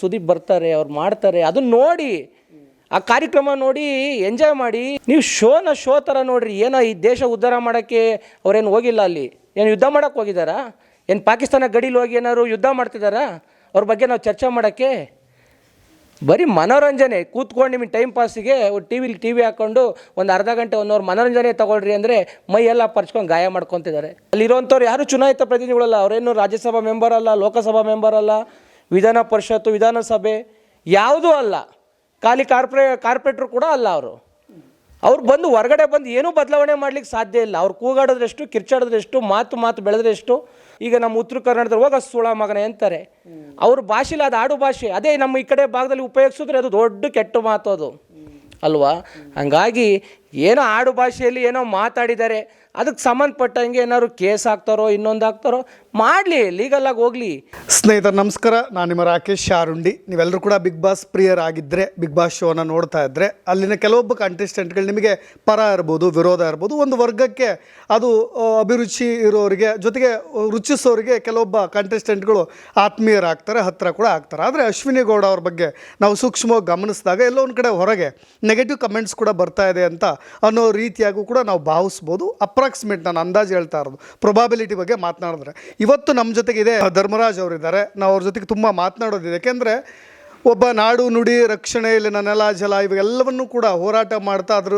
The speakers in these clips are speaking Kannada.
ಸುದೀಪ್ ಬರ್ತಾರೆ, ಅವ್ರು ಮಾಡ್ತಾರೆ ಅದನ್ನ ನೋಡಿ, ಆ ಕಾರ್ಯಕ್ರಮ ನೋಡಿ ಎಂಜಾಯ್ ಮಾಡಿ. ನೀವು ಶೋನ ಶೋ ಥರ ನೋಡ್ರಿ, ಏನೋ ಈ ದೇಶ ಉದ್ಧಾರ ಮಾಡೋಕ್ಕೆ ಅವ್ರೇನು ಹೋಗಿಲ್ಲ ಅಲ್ಲಿ. ಏನು ಯುದ್ಧ ಮಾಡೋಕ್ಕೆ ಹೋಗಿದ್ದಾರಾ ಏನು ಪಾಕಿಸ್ತಾನ ಗಡೀಲಿ ಹೋಗಿ ಏನಾದ್ರು ಯುದ್ಧ ಮಾಡ್ತಿದ್ದಾರಾ ಅವ್ರ ಬಗ್ಗೆ ನಾವು ಚರ್ಚೆ ಮಾಡೋಕ್ಕೆ? ಬರೀ ಮನೋರಂಜನೆ, ಕೂತ್ಕೊಂಡು ನಿಮ್ಮ ಟೈಮ್ ಪಾಸಿಗೆ ಟಿ ವಿಲಿ ಟಿ ವಿ ಹಾಕ್ಕೊಂಡು ಒಂದು ಅರ್ಧ ಗಂಟೆ, ಒಂದು ಅವರ್ ಮನೋರಂಜನೆ ತೊಗೊಳ್ರಿ ಅಂದರೆ ಮೈ ಎಲ್ಲ ಪರ್ಚ್ಕೊಂಡು ಗಾಯ ಮಾಡ್ಕೊತಿದ್ದಾರೆ ಅಲ್ಲಿರೋಂಥವ್ರು ಯಾರು ಚುನಾಯಿತ ಪ್ರತಿನಿಧಿಗಳಲ್ಲ, ಅವರೇನು ರಾಜ್ಯಸಭಾ ಮೆಂಬರ್ ಅಲ್ಲ, ಲೋಕಸಭಾ ಮೆಂಬರ್ ಅಲ್ಲ? ವಿಧಾನ ಪರಿಷತ್ತು, ವಿಧಾನಸಭೆ ಯಾವುದೂ ಅಲ್ಲ. ಖಾಲಿ ಕಾರ್ಪೊರೇ, ಕಾರ್ಪೊರೇಟ್ರು ಕೂಡ ಅಲ್ಲ ಅವರು. ಅವ್ರು ಬಂದು ಹೊರಗಡೆ ಬಂದು ಏನೂ ಬದಲಾವಣೆ ಮಾಡ್ಲಿಕ್ಕೆ ಸಾಧ್ಯ ಇಲ್ಲ. ಅವ್ರು ಕೂಗಾಡಿದ್ರೆಷ್ಟು ಕಿರ್ಚಾಡಿದ್ರೆಷ್ಟು ಮಾತು ಮಾತು ಬೆಳೆದ್ರೆಷ್ಟು ಈಗ ನಮ್ಮ ಉತ್ತರ ಕರ್ನಾಟಕದಲ್ಲಿ ಹೋಗ ಸುಳ ಮಗನ ಅಂತಾರೆ. ಅವ್ರ ಭಾಷೆಲಿ ಅದು ಆಡು ಭಾಷೆ, ಅದೇ ನಮ್ಮ ಈ ಕಡೆ ಭಾಗದಲ್ಲಿ ಉಪಯೋಗಿಸಿದ್ರೆ ಅದು ದೊಡ್ಡ ಕೆಟ್ಟ ಮಾತು ಅದು. ಅಲ್ವಾ? ಹಂಗಾಗಿ ಏನೋ ಆಡು ಭಾಷೆಯಲ್ಲಿ ಏನೋ ಮಾತಾಡಿದ್ದಾರೆ ಅದಕ್ಕೆ ಸಂಬಂಧಪಟ್ಟಂಗೆ ಏನಾದ್ರು ಕೇಸ್ ಹಾಕ್ತಾರೋ ಇನ್ನೊಂದು ಹಾಕ್ತಾರೋ ಮಾಡಲಿ ಲೀಗಲಾಗಿ ಹೋಗಲಿ. ಸ್ನೇಹಿತರೆ, ನಮಸ್ಕಾರ. ನಾನು ನಿಮ್ಮ ರಾಕೇಶ್ ಶಾರುಂಡಿ. ನೀವೆಲ್ಲರೂ ಕೂಡ ಬಿಗ್ ಬಾಸ್ ಪ್ರಿಯರಾಗಿದ್ದರೆ ಬಿಗ್ ಬಾಸ್ ಶೋನ ನೋಡ್ತಾ ಇದ್ದರೆ ಅಲ್ಲಿನ ಕೆಲವೊಬ್ಬ ಕಂಟೆಸ್ಟೆಂಟ್ಗಳು ನಿಮಗೆ ಪರ ಇರ್ಬೋದು, ವಿರೋಧ ಇರ್ಬೋದು, ಒಂದು ವರ್ಗಕ್ಕೆ ಅದು ಅಭಿರುಚಿ ಇರೋರಿಗೆ, ಜೊತೆಗೆ ರುಚಿಸೋರಿಗೆ ಕೆಲವೊಬ್ಬ ಕಂಟೆಸ್ಟೆಂಟ್ಗಳು ಆತ್ಮೀಯರಾಗ್ತಾರೆ ಹತ್ತಿರ ಕೂಡ ಆಗ್ತಾರೆ. ಆದರೆ ಅಶ್ವಿನಿ ಗೌಡ ಅವ್ರ ಬಗ್ಗೆ ನಾವು ಸೂಕ್ಷ್ಮವಾಗಿ ಗಮನಿಸಿದಾಗ ಎಲ್ಲೋ ಒಂದು ಕಡೆ ಹೊರಗೆ ನೆಗೆಟಿವ್ ಕಮೆಂಟ್ಸ್ ಕೂಡ ಬರ್ತಾ ಇದೆ ಅಂತ ಅನ್ನೋ ರೀತಿಯಾಗೂ ಕೂಡ ನಾವು ಭಾವಿಸ್ಬೋದು. ಅಪ್ರಾಕ್ಸಿಮೇಟ್ ನಾನು ಅಂದಾಜು ಹೇಳ್ತಾ ಇರೋದು. ಪ್ರೊಬಾಬಿಲಿಟಿ ಬಗ್ಗೆ ಮಾತನಾಡಿದ್ರೆ. ಇವತ್ತು ನಮ್ಮ ಜೊತೆಗೆ ಇದೆ ಧರ್ಮರಾಜ್ ಅವರಿದ್ದಾರೆ. ನಾವು ಅವ್ರ ಜೊತೆಗೆ ತುಂಬ ಮಾತನಾಡೋದಿದೆ. ಯಾಕೆಂದರೆ ಒಬ್ಬ ನಾಡು ನುಡಿ ರಕ್ಷಣೆ ಇಲ್ಲಿನ ನೆಲ ಜಲ ಇವೆಲ್ಲವನ್ನೂ ಕೂಡ ಹೋರಾಟ ಮಾಡ್ತಾ ಅದ್ರ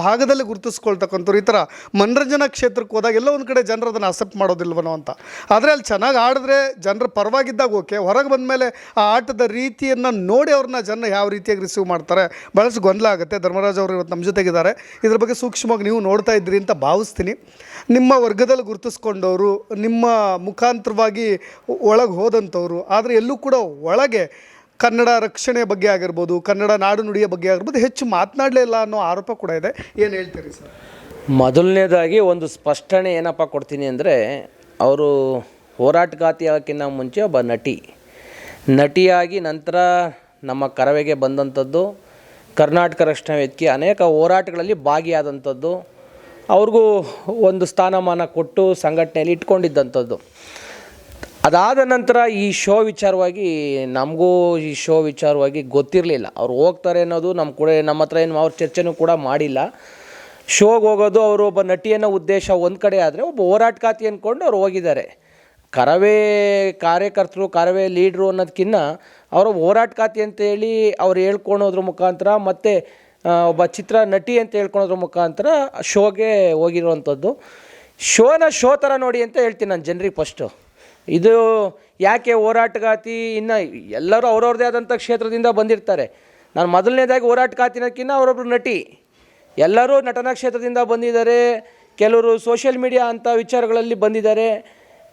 ಭಾಗದಲ್ಲಿ ಗುರುತಿಸ್ಕೊಳ್ತಕ್ಕಂಥವ್ರು ಈ ಥರ ಮನರಂಜನಾ ಕ್ಷೇತ್ರಕ್ಕೆ ಹೋದಾಗ ಎಲ್ಲೋ ಒಂದು ಕಡೆ ಜನರು ಅದನ್ನು ಅಕ್ಸೆಪ್ಟ್ ಮಾಡೋದಿಲ್ವನೋ ಅಂತ. ಆದರೆ ಅಲ್ಲಿ ಚೆನ್ನಾಗಿ ಆಡಿದ್ರೆ ಜನರ ಪರವಾಗಿದ್ದಾಗ ಓಕೆ ಹೊರಗೆ ಬಂದಮೇಲೆ ಆ ಆಟದ ರೀತಿಯನ್ನು ನೋಡಿ ಅವ್ರನ್ನ ಜನ ಯಾವ ರೀತಿಯಾಗಿ ರಿಸೀವ್ ಮಾಡ್ತಾರೆ ಭಾಳಷ್ಟು ಗೊಂದಲ ಆಗುತ್ತೆ. ಧರ್ಮರಾಜ್ ಅವರು ಇವತ್ತು ನಮ್ಮ ಜೊತೆಗಿದ್ದಾರೆ. ಇದ್ರ ಬಗ್ಗೆ ಸೂಕ್ಷ್ಮವಾಗಿ ನೀವು ನೋಡ್ತಾ ಇದ್ದೀರಿ ಅಂತ ಭಾವಿಸ್ತೀನಿ. ನಿಮ್ಮ ವರ್ಗದಲ್ಲಿ ಗುರುತಿಸ್ಕೊಂಡವರು, ನಿಮ್ಮ ಮುಖಾಂತರವಾಗಿ ಒಳಗೆ ಹೋದಂಥವ್ರು, ಆದರೆ ಎಲ್ಲೂ ಕೂಡ ಒಳಗೆ ಕನ್ನಡ ರಕ್ಷಣೆ ಬಗ್ಗೆ ಆಗಿರ್ಬೋದು, ಕನ್ನಡ ನಾಡು ನುಡಿಯ ಬಗ್ಗೆ ಆಗಿರ್ಬೋದು, ಹೆಚ್ಚು ಮಾತನಾಡಲೇ ಇಲ್ಲ ಅನ್ನೋ ಆರೋಪ ಕೂಡ ಇದೆ. ಏನು ಹೇಳ್ತೀರಿ ಸರ್? ಮೊದಲನೇದಾಗಿ ಒಂದು ಸ್ಪಷ್ಟನೆ ಏನಪ್ಪ ಕೊಡ್ತೀನಿ ಅಂದರೆ, ಅವರು ಹೋರಾಟಗಾತಿ ಆಗೋಕ್ಕಿಂತ ಮುಂಚೆ ಒಬ್ಬ ನಟಿ. ನಟಿಯಾಗಿ ನಂತರ ನಮ್ಮ ಕರವೆಗೆ ಬಂದಂಥದ್ದು, ಕರ್ನಾಟಕ ರಕ್ಷಣಾ ವೇದಿಕೆ, ಅನೇಕ ಹೋರಾಟಗಳಲ್ಲಿ ಭಾಗಿಯಾದಂಥದ್ದು, ಅವ್ರಿಗೂ ಒಂದು ಸ್ಥಾನಮಾನ ಕೊಟ್ಟು ಸಂಘಟನೆಯಲ್ಲಿ ಇಟ್ಕೊಂಡಿದ್ದಂಥದ್ದು. ಅದಾದ ನಂತರ ಈ ಶೋ ವಿಚಾರವಾಗಿ, ನಮಗೂ ಈ ಶೋ ವಿಚಾರವಾಗಿ ಗೊತ್ತಿರಲಿಲ್ಲ. ಅವ್ರು ಹೋಗ್ತಾರೆ ಅನ್ನೋದು ನಮ್ಮ ಕೂಡ, ನಮ್ಮ ಹತ್ರ ಏನು ಅವ್ರ ಚರ್ಚೆನೂ ಕೂಡ ಮಾಡಿಲ್ಲ. ಶೋಗೆ ಹೋಗೋದು, ಅವರು ಒಬ್ಬ ನಟಿಯನ್ನು ಉದ್ದೇಶ ಒಂದು ಕಡೆ ಆದರೆ ಒಬ್ಬ ಹೋರಾಟಗಾತಿ ಅಂದ್ಕೊಂಡು ಅವ್ರು ಹೋಗಿದ್ದಾರೆ. ಕರವೇ ಕಾರ್ಯಕರ್ತರು, ಕರವೇ ಲೀಡ್ರು ಅನ್ನೋದಕ್ಕಿಂತ ಅವರು ಹೋರಾಟಗಾತಿ ಅಂತೇಳಿ ಅವ್ರು ಹೇಳ್ಕೊಳೋದ್ರ ಮುಖಾಂತರ ಮತ್ತು ಒಬ್ಬ ಚಿತ್ರ ನಟಿ ಅಂತ ಹೇಳ್ಕೊಳೋದ್ರ ಮುಖಾಂತರ ಶೋಗೆ ಹೋಗಿರುವಂಥದ್ದು. ಶೋನ ಶೋ ಥರ ನೋಡಿ ಅಂತ ಹೇಳ್ತೀನಿ ನಾನು, ಜನರಿಗೆ ಫಸ್ಟು ಇದು ಯಾಕೆ ಹೋರಾಟಗಾತಿ ಇನ್ನು ಎಲ್ಲರೂ ಅವ್ರವ್ರದೇ ಆದಂಥ ಕ್ಷೇತ್ರದಿಂದ ಬಂದಿರ್ತಾರೆ. ನಾನು ಮೊದಲನೇದಾಗಿ ಹೋರಾಟಗಾತಿನಕ್ಕಿಂತ ಅವರೊಬ್ಬರು ನಟಿ. ಎಲ್ಲರೂ ನಟನಾ ಕ್ಷೇತ್ರದಿಂದ ಬಂದಿದ್ದಾರೆ. ಕೆಲವರು ಸೋಷಿಯಲ್ ಮೀಡಿಯಾ ಅಂಥ ವಿಚಾರಗಳಲ್ಲಿ ಬಂದಿದ್ದಾರೆ.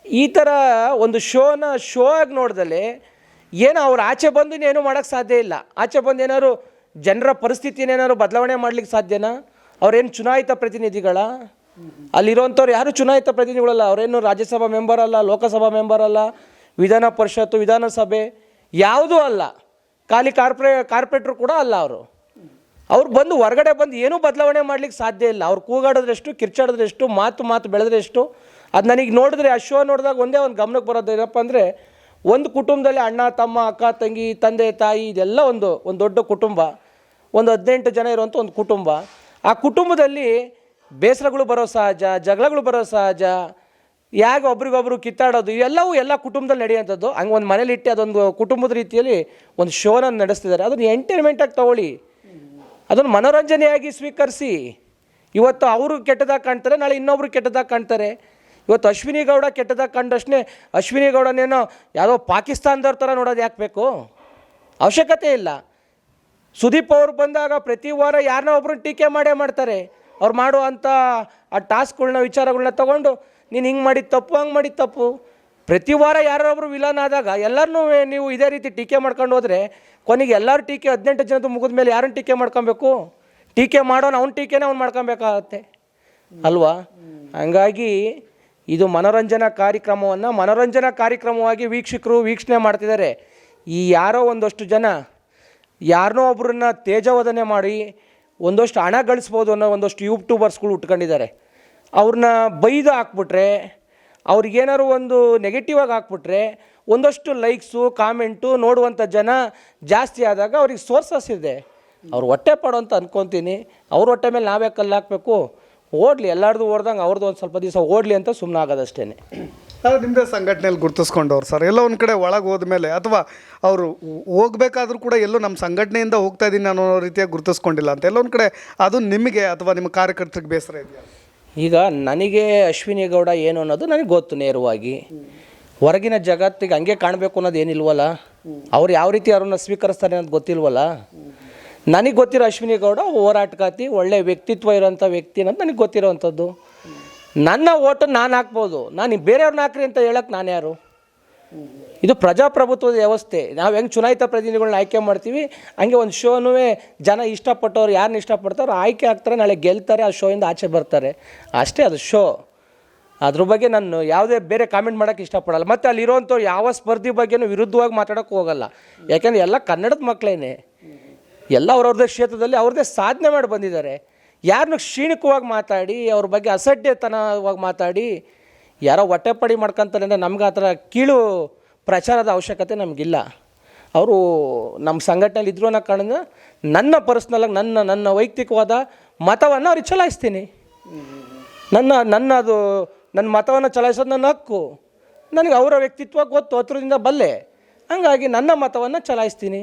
ಈ ಥರ ಒಂದು ಶೋನ ಶೋ ಆಗಿ ನೋಡ್ದಲೆ ಏನು ಅವ್ರು ಆಚೆ ಬಂದು ಏನೂ ಮಾಡೋಕ್ಕೆ ಸಾಧ್ಯ ಇಲ್ಲ. ಆಚೆ ಬಂದು ಏನಾದ್ರು ಜನರ ಪರಿಸ್ಥಿತಿನೇನಾದ್ರು ಬದಲಾವಣೆ ಮಾಡ್ಲಿಕ್ಕೆ ಸಾಧ್ಯನಾ? ಅವ್ರೇನು ಚುನಾಯಿತ ಪ್ರತಿನಿಧಿಗಳ? ಅಲ್ಲಿರೋಂಥವ್ರು ಯಾರು ಚುನಾಯಿತ ಪ್ರತಿನಿಧಿಗಳಲ್ಲ, ಅವರೇನು ರಾಜ್ಯಸಭಾ ಮೆಂಬರ್ ಅಲ್ಲ, ಲೋಕಸಭಾ ಮೆಂಬರ್ ಅಲ್ಲ, ವಿಧಾನ ಪರಿಷತ್ತು, ವಿಧಾನಸಭೆ, ಯಾವುದೂ ಅಲ್ಲ. ಖಾಲಿ ಕಾರ್ಪೊರೇ, ಕಾರ್ಪೊರೇಟ್ರು ಕೂಡ ಅಲ್ಲ ಅವರು. ಅವ್ರು ಬಂದು ಹೊರಗಡೆ ಬಂದು ಏನೂ ಬದಲಾವಣೆ ಮಾಡ್ಲಿಕ್ಕೆ ಸಾಧ್ಯ ಇಲ್ಲ. ಅವ್ರು ಕೂಗಾಡೋದ್ರೆಷ್ಟು, ಕಿರ್ಚಾಡೋದ್ರೆಷ್ಟು, ಮಾತು ಮಾತು ಬೆಳೆದ್ರೆಷ್ಟು, ಅದು ನನಗೆ ನೋಡಿದ್ರೆ ಆ ಶೋ ನೋಡಿದಾಗ ಒಂದೇ ಒಂದು ಗಮನಕ್ಕೆ ಬರೋದು ಏನಪ್ಪ ಅಂದರೆ, ಒಂದು ಕುಟುಂಬದಲ್ಲಿ ಅಣ್ಣ, ತಮ್ಮ, ಅಕ್ಕ, ತಂಗಿ, ತಂದೆ, ತಾಯಿ ಇದೆಲ್ಲ ಒಂದು ಒಂದು ದೊಡ್ಡ ಕುಟುಂಬ. ಒಂದು ಹದಿನೆಂಟು ಜನ ಇರುವಂಥ ಒಂದು ಕುಟುಂಬ. ಆ ಕುಟುಂಬದಲ್ಲಿ ಬೇಸರಗಳು ಬರೋ ಸಹಜ, ಜಗಳಗಳು ಬರೋ ಸಹಜ, ಯಾಕೆ ಒಬ್ರಿಗೊಬ್ರು ಕಿತ್ತಾಡೋದು, ಇವೆಲ್ಲವೂ ಎಲ್ಲ ಕುಟುಂಬದಲ್ಲಿ ನಡೆಯುವಂಥದ್ದು. ಹಂಗೆ ಒಂದು ಮನೇಲಿ ಇಟ್ಟು ಅದೊಂದು ಕುಟುಂಬದ ರೀತಿಯಲ್ಲಿ ಒಂದು ಶೋನ ನಡೆಸ್ತಿದ್ದಾರೆ. ಅದನ್ನು ಎಂಟರ್ಟೈನ್ಮೆಂಟಾಗಿ ತಗೊಳ್ಳಿ. ಅದನ್ನು ಮನೋರಂಜನೆಯಾಗಿ ಸ್ವೀಕರಿಸಿ. ಇವತ್ತು ಅವರು ಕೆಟ್ಟದಾಗಿ ಕಾಣ್ತಾರೆ, ನಾಳೆ ಇನ್ನೊಬ್ರು ಕೆಟ್ಟದಾಗಿ ಕಾಣ್ತಾರೆ. ಇವತ್ತು ಅಶ್ವಿನಿ ಗೌಡ ಕೆಟ್ಟದಾಗಿ ಕಂಡಷ್ಟೇ ಅಶ್ವಿನಿ ಗೌಡನೇನೋ ಯಾವುದೋ ಪಾಕಿಸ್ತಾನದವ್ರ ಥರ ನೋಡೋದು ಯಾಕೆ ಬೇಕು? ಅವಶ್ಯಕತೆ ಇಲ್ಲ. ಸುದೀಪ್ ಅವ್ರು ಬಂದಾಗ ಪ್ರತಿ ವಾರ ಯಾರನ್ನ ಒಬ್ರನ್ನ ಟೀಕೆ ಮಾಡೇ ಮಾಡ್ತಾರೆ. ಅವ್ರು ಮಾಡುವಂಥ ಆ ಟಾಸ್ಕ್ಗಳನ್ನ ವಿಚಾರಗಳನ್ನ ತೊಗೊಂಡು, ನೀನು ಹಿಂಗೆ ಮಾಡಿದ ತಪ್ಪು, ಹಂಗೆ ಮಾಡಿದ ತಪ್ಪು. ಪ್ರತಿ ವಾರ ಯಾರೊಬ್ಬರು ವಿಲನ್ ಆದಾಗ ಎಲ್ಲರನ್ನೂ ನೀವು ಇದೇ ರೀತಿ ಟೀಕೆ ಮಾಡ್ಕೊಂಡು ಹೋದರೆ, ಕೊನೆಗೆ ಎಲ್ಲರೂ ಟೀಕೆ ಹದಿನೆಂಟು ಜನದ ಮುಗಿದ ಮೇಲೆ ಯಾರನ್ನು ಟೀಕೆ ಮಾಡ್ಕೊಬೇಕು? ಟೀಕೆ ಮಾಡೋನು ಅವ್ನ ಟೀಕೆನೇ ಅವ್ನು ಮಾಡ್ಕೊಬೇಕಾಗತ್ತೆ. ಅಲ್ವಾ? ಹಂಗಾಗಿ ಇದು ಮನೋರಂಜನಾ ಕಾರ್ಯಕ್ರಮವನ್ನು, ಮನೋರಂಜನಾ ಕಾರ್ಯಕ್ರಮವಾಗಿ ವೀಕ್ಷಕರು ವೀಕ್ಷಣೆ ಮಾಡ್ತಿದ್ದಾರೆ. ಈ ಯಾರೋ ಒಂದಷ್ಟು ಜನ ಯಾರನ್ನೋ ಒಬ್ಬರನ್ನ ತೇಜವಧನೆ ಮಾಡಿ ಒಂದಷ್ಟು ಹಣ ಗಳಿಸ್ಬೋದು ಅನ್ನೋ ಒಂದಷ್ಟು ಯೂಟ್ಯೂಬರ್ಸ್ಗಳು ಉಟ್ಕೊಂಡಿದ್ದಾರೆ. ಅವ್ರನ್ನ ಬೈದು ಹಾಕ್ಬಿಟ್ರೆ, ಅವ್ರಿಗೇನಾದ್ರು ಒಂದು ನೆಗೆಟಿವ್ ಆಗಿ ಹಾಕ್ಬಿಟ್ರೆ, ಒಂದಷ್ಟು ಲೈಕ್ಸು ಕಾಮೆಂಟು ನೋಡುವಂಥ ಜನ ಜಾಸ್ತಿ ಆದಾಗ ಅವ್ರಿಗೆ ಸೋರ್ಸಸ್ ಇದೆ. ಅವ್ರು ಹೊಟ್ಟೆ ಪಾಡು ಅಂತ ಅನ್ಕೊತೀನಿ. ಅವ್ರ ಹೊಟ್ಟೆ ಮೇಲೆ ನಾವೇ ಕಲ್ಲು ಹಾಕಬೇಕು? ಓಡಲಿ, ಎಲ್ಲಾರ್ದು ಓಡ್ದಂಗೆ ಅವ್ರದ್ದು ಒಂದು ಸ್ವಲ್ಪ ದಿವಸ ಓಡಲಿ ಅಂತ ಸುಮ್ಮನೆ ಆಗೋದಷ್ಟೇ ನಿಮ್ಮದೇ ಸಂಘಟನೆಯಲ್ಲಿ ಗುರುತಿಸ್ಕೊಂಡವ್ರು ಸರ್. ಎಲ್ಲೋ ಒಂದು ಕಡೆ ಒಳಗೆ ಹೋದ್ಮೇಲೆ ಅಥವಾ ಅವರು ಹೋಗಬೇಕಾದ್ರೂ ಕೂಡ ಎಲ್ಲೋ ನಮ್ಮ ಸಂಘಟನೆಯಿಂದ ಹೋಗ್ತಾ ಇದ್ದೀನಿ ಅನ್ನೋ ರೀತಿಯಾಗಿ ಗುರುತಿಸ್ಕೊಂಡಿಲ್ಲ ಅಂತ. ಎಲ್ಲೊಂದು ಕಡೆ ಅದು ನಿಮಗೆ ಅಥವಾ ನಿಮ್ಮ ಕಾರ್ಯಕರ್ತರಿಗೆ ಬೇಸರ ಇದೆಯಾ? ಈಗ ನನಗೆ ಅಶ್ವಿನಿ ಗೌಡ ಏನು ಅನ್ನೋದು ನನಗೆ ಗೊತ್ತು ನೇರವಾಗಿ. ಹೊರಗಿನ ಜಗತ್ತಿಗೆ ಹಂಗೆ ಕಾಣಬೇಕು ಅನ್ನೋದು ಏನಿಲ್ವಲ್ಲ? ಅವ್ರು ಯಾವ ರೀತಿ ಅವ್ರನ್ನ ಸ್ವೀಕರಿಸ್ತಾರೆ ಅನ್ನೋದು ಗೊತ್ತಿಲ್ವಲ್ಲ? ನನಗೆ ಗೊತ್ತಿರೋ ಅಶ್ವಿನಿ ಗೌಡ ಹೋರಾಟಗಾತಿ ಒಳ್ಳೆ ವ್ಯಕ್ತಿತ್ವ ಇರೋಂಥ ವ್ಯಕ್ತಿ ಅನ್ನೋದು ನನಗೆ ಗೊತ್ತಿರೋವಂಥದ್ದು ನನ್ನ ಓಟನ್ನು ನಾನು ಹಾಕ್ಬೋದು. ನಾನು ಬೇರೆಯವ್ರನ್ನ ಹಾಕ್ರಿ ಅಂತ ಹೇಳಕ್ಕೆ ನಾನು ಯಾರು? ಇದು ಪ್ರಜಾಪ್ರಭುತ್ವದ ವ್ಯವಸ್ಥೆ. ನಾವು ಹೆಂಗೆ ಚುನಾಯಿತ ಪ್ರತಿನಿಧಿಗಳನ್ನ ಆಯ್ಕೆ ಮಾಡ್ತೀವಿ, ಹಂಗೆ ಒಂದು ಶೋನೂ ಜನ ಇಷ್ಟಪಟ್ಟವ್ರು ಯಾರನ್ನ ಇಷ್ಟಪಡ್ತಾರೋ ಆಯ್ಕೆ ಆಗ್ತಾರೆ, ನಾಳೆ ಗೆಲ್ತಾರೆ, ಆ ಶೋಯಿಂದ ಆಚೆ ಬರ್ತಾರೆ. ಅಷ್ಟೇ ಅದು ಶೋ. ಅದ್ರ ಬಗ್ಗೆ ನಾನು ಯಾವುದೇ ಬೇರೆ ಕಾಮೆಂಟ್ ಮಾಡೋಕ್ಕೆ ಇಷ್ಟಪಡಲ್ಲ. ಮತ್ತು ಅಲ್ಲಿರೋಂಥವ್ರು ಯಾವ ಸ್ಪರ್ಧಿ ಬಗ್ಗೆನೂ ವಿರುದ್ಧವಾಗಿ ಮಾತಾಡೋಕ್ಕೆ ಹೋಗಲ್ಲ. ಯಾಕೆಂದರೆ ಎಲ್ಲ ಕನ್ನಡದ ಮಕ್ಕಳೇನೆ ಎಲ್ಲ ಅವ್ರವ್ರದ್ದೇ ಕ್ಷೇತ್ರದಲ್ಲಿ ಅವ್ರದ್ದೇ ಸಾಧನೆ ಮಾಡಿ ಬಂದಿದ್ದಾರೆ. ಯಾರನ್ನೂ ಕ್ಷೀಣಿಕವಾಗಿ ಮಾತಾಡಿ, ಅವ್ರ ಬಗ್ಗೆ ಅಸಡ್ಡೆತನವಾಗಿ ಮಾತಾಡಿ, ಯಾರೋ ಹೊಟ್ಟೆಪಡಿ ಮಾಡ್ಕೊಂತಾರೆ ಅಂದರೆ ನಮ್ಗೆ ಆ ಥರ ಕೀಳು ಪ್ರಚಾರದ ಅವಶ್ಯಕತೆ ನಮಗಿಲ್ಲ. ಅವರು ನಮ್ಮ ಸಂಘಟನೆಯಲ್ಲಿ ಇದ್ರು ಅನ್ನೋ ಕಾರಣದ ನನ್ನ ಪರ್ಸ್ನಲಾಗಿ ನನ್ನ ನನ್ನ ವೈಯಕ್ತಿಕವಾದ ಮತವನ್ನು ಅವ್ರಿಗೆ ಚಲಾಯಿಸ್ತೀನಿ. ನನ್ನ ನನ್ನ ಅದು, ನನ್ನ ಮತವನ್ನು ಚಲಾಯಿಸೋದು ನನ್ನ ಹಕ್ಕು. ನನಗೆ ಅವರ ವ್ಯಕ್ತಿತ್ವ ಗೊತ್ತು, ಹತ್ರದಿಂದ ಬಲ್ಲೆ. ಹಂಗಾಗಿ ನನ್ನ ಮತವನ್ನು ಚಲಾಯಿಸ್ತೀನಿ.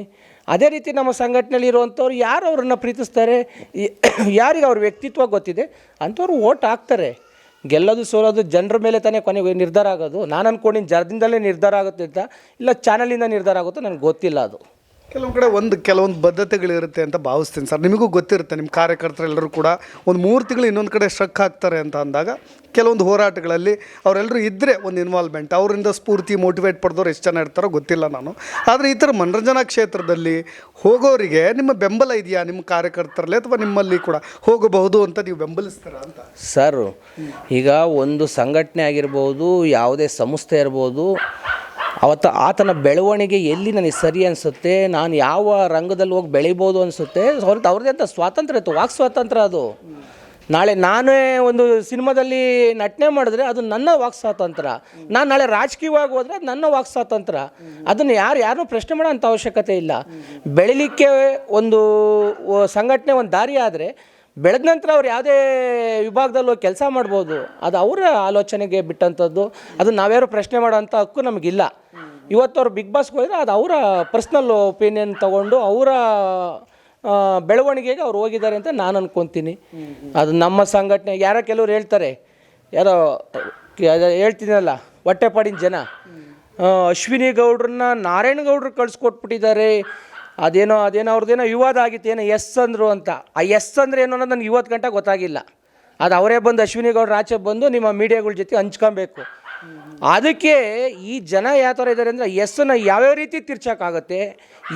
ಅದೇ ರೀತಿ ನಮ್ಮ ಸಂಘಟನೆಯಲ್ಲಿ ಇರುವಂಥವ್ರು ಯಾರು ಅವ್ರನ್ನ ಪ್ರೀತಿಸ್ತಾರೆ? ಯಾರಿಗೆ ಅವ್ರ ವ್ಯಕ್ತಿತ್ವ ಗೊತ್ತಿದೆ? ಅಂಥವ್ರು ಓಟ್ ಹಾಕ್ತಾರೆ. ಗೆಲ್ಲೋದು ಸೋಲೋದು ಜನರ ಮೇಲೆ ತಾನೇ ಕೊನೆಗೆ ನಿರ್ಧಾರ ಆಗೋದು. ನಾನು ಅಂದ್ಕೊಂಡಿನಿ ಜನದಿಂದಲೇ ನಿರ್ಧಾರ ಆಗುತ್ತೆ ಅಂತ, ಇಲ್ಲ ಚಾನಲಿಂದ ನಿರ್ಧಾರ ಆಗುತ್ತೋ ನನಗೆ ಗೊತ್ತಿಲ್ಲ ಅದು. ಕೆಲವೊಂದು ಕಡೆ ಒಂದು ಕೆಲವೊಂದು ಬದ್ಧತೆಗಳಿರುತ್ತೆ ಅಂತ ಭಾವಿಸ್ತೀನಿ ಸರ್. ನಿಮಗೂ ಗೊತ್ತಿರುತ್ತೆ ನಿಮ್ಮ ಕಾರ್ಯಕರ್ತರೆಲ್ಲರೂ ಕೂಡ ಒಂದು ಮೂರು ತಿಂಗಳು ಇನ್ನೊಂದು ಕಡೆ ಸ್ಟ್ರಕ್ ಆಗ್ತಾರೆ ಅಂತ ಅಂದಾಗ ಕೆಲವೊಂದು ಹೋರಾಟಗಳಲ್ಲಿ ಅವರೆಲ್ಲರೂ ಇದ್ದರೆ ಒಂದು ಇನ್ವಾಲ್ವ್ಮೆಂಟ್ ಅವರಿಂದ ಸ್ಫೂರ್ತಿ ಮೋಟಿವೇಟ್ ಪಡೆದವ್ರು ಎಷ್ಟು ಜನ ಇರ್ತಾರೋ ಗೊತ್ತಿಲ್ಲ ನಾನು. ಆದರೆ ಈ ಥರ ಮನರಂಜನಾ ಕ್ಷೇತ್ರದಲ್ಲಿ ಹೋಗೋರಿಗೆ ನಿಮ್ಮ ಬೆಂಬಲ ಇದೆಯಾ ನಿಮ್ಮ ಕಾರ್ಯಕರ್ತರಲ್ಲಿ ಅಥವಾ ನಿಮ್ಮಲ್ಲಿ ಕೂಡ? ಹೋಗಬಹುದು ಅಂತ ನೀವು ಬೆಂಬಲಿಸ್ತೀರಾ ಅಂತ? ಸರ್, ಈಗ ಒಂದು ಸಂಘಟನೆ ಆಗಿರ್ಬೋದು, ಯಾವುದೇ ಸಂಸ್ಥೆ ಇರ್ಬೋದು ಅವತ್ತ ಆತನ ಬೆಳವಣಿಗೆ ಎಲ್ಲಿ ನನಗೆ ಸರಿ ಅನಿಸುತ್ತೆ? ನಾನು ಯಾವ ರಂಗದಲ್ಲಿ ಹೋಗಿ ಬೆಳಿಬೋದು ಅನಿಸುತ್ತೆ? ಹೊರತು ಅವ್ರದ್ದೇ ಅಂತ ಸ್ವಾತಂತ್ರ್ಯ ಇತ್ತು, ವಾಕ್ ಸ್ವಾತಂತ್ರ್ಯ ಅದು. ನಾಳೆ ನಾನೇ ಒಂದು ಸಿನಿಮಾದಲ್ಲಿ ನಟನೆ ಮಾಡಿದ್ರೆ ಅದು ನನ್ನ ವಾಕ್ ಸ್ವಾತಂತ್ರ್ಯ. ನಾನು ನಾಳೆ ರಾಜಕೀಯವಾಗಿ ಹೋದರೆ ಅದು ನನ್ನ ವಾಕ್ ಸ್ವಾತಂತ್ರ್ಯ. ಅದನ್ನು ಯಾರು ಯಾರನ್ನೂ ಪ್ರಶ್ನೆ ಮಾಡೋ ಅಂಥ ಅವಶ್ಯಕತೆ ಇಲ್ಲ. ಬೆಳಿಲಿಕ್ಕೆ ಒಂದು ಸಂಘಟನೆ ಒಂದು ದಾರಿ ಆದರೆ ಬೆಳೆದ ನಂತರ ಅವ್ರು ಯಾವುದೇ ವಿಭಾಗದಲ್ಲಿ ಕೆಲಸ ಮಾಡ್ಬೋದು. ಅದು ಅವರ ಆಲೋಚನೆಗೆ ಬಿಟ್ಟಂಥದ್ದು. ಅದು ನಾವ್ಯಾರು ಪ್ರಶ್ನೆ ಮಾಡೋಂಥ ಹಕ್ಕು ನಮಗಿಲ್ಲ. ಇವತ್ತು ಅವ್ರು ಬಿಗ್ ಬಾಸ್ಗೆ ಹೋದರೆ ಅದು ಅವರ ಪರ್ಸ್ನಲ್ ಒಪಿನಿಯನ್ ತಗೊಂಡು ಅವರ ಬೆಳವಣಿಗೆಗೆ ಅವ್ರು ಹೋಗಿದ್ದಾರೆ ಅಂತ ನಾನು ಅನ್ಕೊತೀನಿ. ಅದು ನಮ್ಮ ಸಂಘಟನೆ, ಯಾರೋ ಕೆಲವ್ರು ಹೇಳ್ತಾರೆ. ಯಾರೋ ಹೇಳ್ತೀನಲ್ಲ, ಹೊಟ್ಟೆಪಾಡಿನ ಜನ. ಅಶ್ವಿನಿ ಗೌಡ್ರನ್ನ ನಾರಾಯಣ ಗೌಡ್ರು ಕಳ್ಸಿಕೊಟ್ಬಿಟ್ಟಿದ್ದಾರೆ. ಅದೇನೋ ಅದೇನೋ ಅವ್ರದ್ದೇನೋ ವಿವಾದ ಆಗಿತ್ತೇನೋ ಎಸ್ ಅಂದರು ಅಂತ. ಆ ಎಸ್ ಅಂದರೆ ಏನು ಅನ್ನೋದು ನನಗೆ ಇವತ್ತು ಗಂಟೆ ಗೊತ್ತಾಗಿಲ್ಲ. ಅದು ಅವರೇ ಬಂದು, ಅಶ್ವಿನಿ ಗೌಡ್ರ ಆಚೆ ಬಂದು ನಿಮ್ಮ ಮೀಡಿಯಾಗಳ ಜೊತೆ ಹಂಚ್ಕೊಬೇಕು. ಅದಕ್ಕೆ ಈ ಜನ ಯಾವ ಥರ ಇದ್ದಾರೆ ಅಂದರೆ ಎಸ್ಸನ್ನು ಯಾವ್ಯಾವ ರೀತಿ ತಿರ್ಚೋಕ್ಕಾಗತ್ತೆ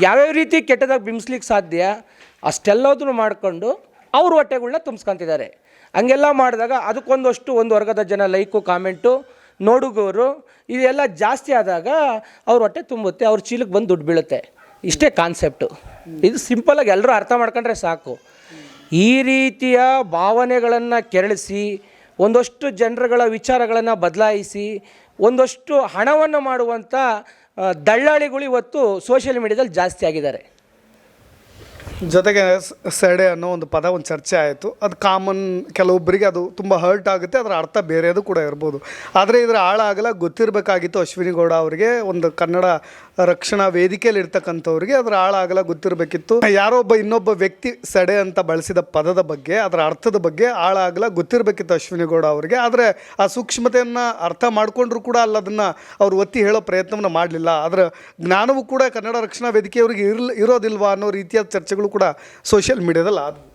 ಯಾವ್ಯಾವ ರೀತಿ ಕೆಟ್ಟದಾಗಿ ಬಿಂಬಿಸ್ಲಿಕ್ಕೆ ಸಾಧ್ಯ, ಅಷ್ಟೆಲ್ಲದನ್ನು ಮಾಡಿಕೊಂಡು ಅವ್ರ ಹೊಟ್ಟೆಗಳನ್ನ ತುಂಬಿಸ್ಕೊಂತಿದ್ದಾರೆ. ಹಂಗೆಲ್ಲ ಮಾಡಿದಾಗ ಅದಕ್ಕೊಂದಷ್ಟು ಒಂದು ವರ್ಗದ ಜನ ಲೈಕು, ಕಾಮೆಂಟು, ನೋಡುಗೋರು, ಇದೆಲ್ಲ ಜಾಸ್ತಿ ಆದಾಗ ಅವ್ರ ಹೊಟ್ಟೆ ತುಂಬುತ್ತೆ, ಅವ್ರ ಚೀಲಕ್ಕೆ ಬಂದು ದುಡ್ಡು ಬೀಳುತ್ತೆ. ಇಷ್ಟೇ ಕಾನ್ಸೆಪ್ಟು ಇದು ಸಿಂಪಲಾಗಿ ಎಲ್ಲರೂ ಅರ್ಥ ಮಾಡ್ಕೊಂಡ್ರೆ ಸಾಕು. ಈ ರೀತಿಯ ಭಾವನೆಗಳನ್ನು ಕೆರಳಿಸಿ, ಒಂದಷ್ಟು ಜನರುಗಳ ವಿಚಾರಗಳನ್ನು ಬದಲಾಯಿಸಿ, ಒಂದಷ್ಟು ಹಣವನ್ನು ಮಾಡುವಂಥ ದಳ್ಳಾಳಿಗಳು ಇವತ್ತು ಸೋಷಿಯಲ್ ಮೀಡಿಯಾದಲ್ಲಿ ಜಾಸ್ತಿ ಆಗಿದ್ದಾರೆ. ಜೊತೆಗೆ ಸೆಡೆ ಅನ್ನೋ ಒಂದು ಪದ ಒಂದು ಚರ್ಚೆ ಆಯಿತು. ಅದು ಕಾಮನ್ ಕೆಲವೊಬ್ಬರಿಗೆ ಅದು ತುಂಬ ಹರ್ಟ್ ಆಗುತ್ತೆ, ಅದರ ಅರ್ಥ ಬೇರೆಯದು ಕೂಡ ಇರ್ಬೋದು. ಆದರೆ ಇದರ ಆಳ ಆಗಲ ಗೊತ್ತಿರಬೇಕಾಗಿತ್ತು ಅಶ್ವಿನಿ ಗೌಡ ಅವರಿಗೆ ಒಂದು ಕನ್ನಡ ರಕ್ಷಣಾ ವೇದಿಕೆಯಲ್ಲಿ ಇರ್ತಕ್ಕಂಥವ್ರಿಗೆ ಅದರ ಆಳ ಆಗಲ ಗೊತ್ತಿರಬೇಕಿತ್ತು. ಯಾರೋ ಒಬ್ಬ ಇನ್ನೊಬ್ಬ ವ್ಯಕ್ತಿ ಸಡೆ ಅಂತ ಬಳಸಿದ ಪದದ ಬಗ್ಗೆ, ಅದರ ಅರ್ಥದ ಬಗ್ಗೆ ಆಳ ಆಗಲ ಗೊತ್ತಿರಬೇಕಿತ್ತು ಅಶ್ವಿನಿ ಗೌಡ ಅವರಿಗೆ. ಆದರೆ ಆ ಸೂಕ್ಷ್ಮತೆಯನ್ನು ಅರ್ಥ ಮಾಡಿಕೊಂಡ್ರು ಕೂಡ ಅಲ್ಲ ಅದನ್ನು ಅವ್ರು ಒತ್ತಿ ಹೇಳೋ ಪ್ರಯತ್ನವನ್ನು ಮಾಡಲಿಲ್ಲ. ಅದರ ಜ್ಞಾನವೂ ಕೂಡ ಕನ್ನಡ ರಕ್ಷಣಾ ವೇದಿಕೆಯವರಿಗೆ ಇರಲ್, ಇರೋದಿಲ್ವಾ ಅನ್ನೋ ರೀತಿಯ ಚರ್ಚೆಗಳು ಕೂಡ ಸೋಷಿಯಲ್ ಮೀಡಿಯಾದಲ್ಲಿ ಆದವು.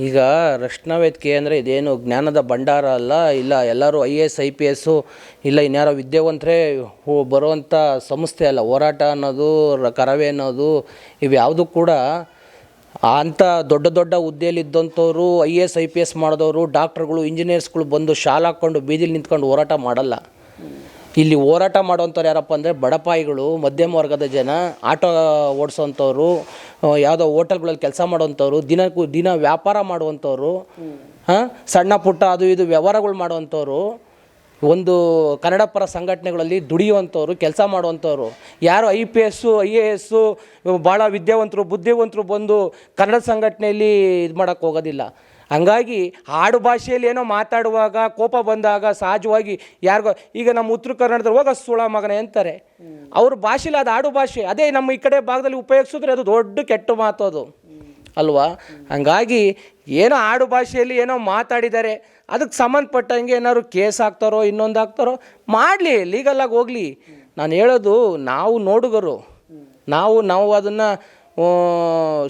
ಈಗ ರಕ್ಷಣಾ ವೇದಿಕೆ ಅಂದರೆ ಇದೇನು ಜ್ಞಾನದ ಭಂಡಾರ ಅಲ್ಲ? ಇಲ್ಲ ಎಲ್ಲರೂ I A S, I P S ಇಲ್ಲ ಇನ್ಯಾರೋ ವಿದ್ಯಾವಂತರೇ ಹೋ- ಬರುವಂಥ ಸಂಸ್ಥೆ ಅಲ್ಲ? ಹೋರಾಟ ಅನ್ನೋದು ಕರವೇ ಅನ್ನೋದು ಇವ್ಯಾವುದು ಕೂಡ ಅಂಥ ದೊಡ್ಡ ದೊಡ್ಡ ಹುದ್ದೆಯಲ್ಲಿ ಇದ್ದಂಥವ್ರು, I A S, I P S ಮಾಡಿದವರು, ಡಾಕ್ಟ್ರುಗಳು, ಇಂಜಿನಿಯರ್ಸ್ಗಳು ಬಂದು ಶಾಲೆ ಹಾಕ್ಕೊಂಡು ಬೀದಿಲಿ ನಿಂತ್ಕೊಂಡು ಹೋರಾಟ ಮಾಡಲ್ಲ. ಇಲ್ಲಿ ಹೋರಾಟ ಮಾಡುವಂಥವ್ರು ಯಾರಪ್ಪ ಅಂದರೆ ಬಡಪಾಯಿಗಳು, ಮಧ್ಯಮ ವರ್ಗದ ಜನ, ಆಟೋ ಓಡಿಸೋವಂಥವ್ರು ಯಾವುದೋ ಹೋಟೆಲ್ಗಳಲ್ಲಿ ಕೆಲಸ ಮಾಡೋವಂಥವ್ರು, ದಿನಕ್ಕೂ ದಿನ ವ್ಯಾಪಾರ ಮಾಡುವಂಥವ್ರು ಸಣ್ಣ ಪುಟ್ಟ ಅದು ಇದು ವ್ಯವಹಾರಗಳು ಮಾಡುವಂಥವ್ರು, ಒಂದು ಕನ್ನಡ ಪರ ಸಂಘಟನೆಗಳಲ್ಲಿ ದುಡಿಯುವಂಥವ್ರು, ಕೆಲಸ ಮಾಡುವಂಥವ್ರು. ಯಾರು I P S I A S ಭಾಳ ವಿದ್ಯಾವಂತರು, ಬುದ್ಧಿವಂತರು ಬಂದು ಕನ್ನಡ ಸಂಘಟನೆಯಲ್ಲಿ ಇದು ಮಾಡೋಕ್ಕೆ ಹೋಗೋದಿಲ್ಲ. ಹಂಗಾಗಿ ಆಡು ಭಾಷೆಯಲ್ಲಿ ಏನೋ ಮಾತಾಡುವಾಗ ಕೋಪ ಬಂದಾಗ ಸಹಜವಾಗಿ ಯಾರಿಗೋ, ಈಗ ನಮ್ಮ ಉತ್ತರ ಕನ್ನಡದಲ್ಲಿ ಹೋಗ ಸುಳ ಮಗನೆ ಅಂತಾರೆ. ಅವ್ರ ಭಾಷೆಯಲ್ಲಿ ಅದು ಆಡು ಭಾಷೆ. ಅದೇ ನಮ್ಮ ಈ ಕಡೆ ಭಾಗದಲ್ಲಿ ಉಪಯೋಗಿಸಿದ್ರೆ ಅದು ದೊಡ್ಡ ಕೆಟ್ಟ ಮಾತು ಅದು. ಅಲ್ವಾ? ಹಂಗಾಗಿ ಏನೋ ಆಡು ಭಾಷೆಯಲ್ಲಿ ಏನೋ ಮಾತಾಡಿದ್ದಾರೆ ಅದಕ್ಕೆ ಸಂಬಂಧಪಟ್ಟಂಗೆ ಏನಾದ್ರು ಕೇಸ್ ಹಾಕ್ತಾರೋ, ಇನ್ನೊಂದು ಹಾಕ್ತಾರೋ, ಮಾಡಲಿ ಲೀಗಲಾಗಿ ಹೋಗಲಿ. ನಾನು ಹೇಳೋದು ನಾವು ನೋಡುಗರು. ನಾವು ನಾವು ಅದನ್ನು